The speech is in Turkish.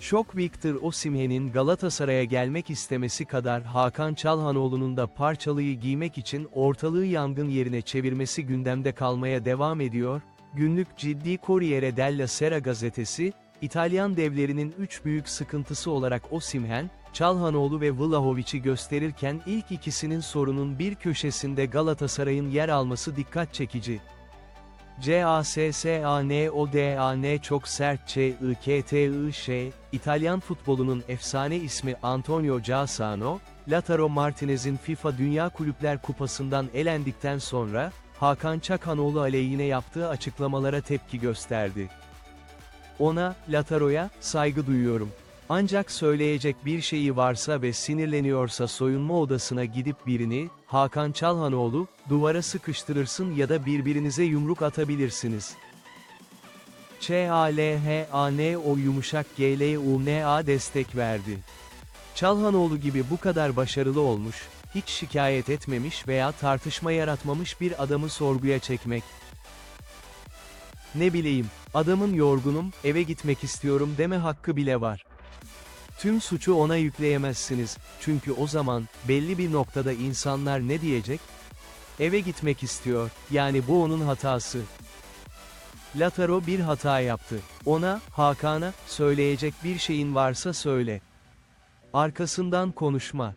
Şok Victor Osimhen'in Galatasaray'a gelmek istemesi kadar Hakan Çalhanoğlu'nun da parçalıyı giymek için ortalığı yangın yerine çevirmesi gündemde kalmaya devam ediyor, günlük ciddi Corriere della Sera gazetesi, İtalyan devlerinin üç büyük sıkıntısı olarak Osimhen, Çalhanoğlu ve Vlahovic'i gösterirken ilk ikisinin sorunun bir köşesinde Galatasaray'ın yer alması dikkat çekici. C-A-S-S-A-N-O-D-A-N çok sert Ç-I-K-T-I-Ş, İtalyan futbolunun efsane ismi Antonio Cassano, Lautaro Martinez'in FIFA Dünya Kulüpler Kupası'ndan elendikten sonra, Hakan Çakanoğlu aleyhine yaptığı açıklamalara tepki gösterdi. Ona, Lautaro'ya, saygı duyuyorum. Ancak söyleyecek bir şeyi varsa ve sinirleniyorsa soyunma odasına gidip birini, Hakan Çalhanoğlu, duvara sıkıştırırsın ya da birbirinize yumruk atabilirsiniz. Ç-A-L-H-A-N-O yumuşak G-L-U-N-A destek verdi. Çalhanoğlu gibi bu kadar başarılı olmuş, hiç şikayet etmemiş veya tartışma yaratmamış bir adamı sorguya çekmek. Ne bileyim, adamın yorgunum, eve gitmek istiyorum deme hakkı bile var. Tüm suçu ona yükleyemezsiniz, çünkü o zaman, belli bir noktada insanlar ne diyecek? Eve gitmek istiyor, yani bu onun hatası. Lataro bir hata yaptı. Ona, Hakan'a, söyleyecek bir şeyin varsa söyle. Arkasından konuşma.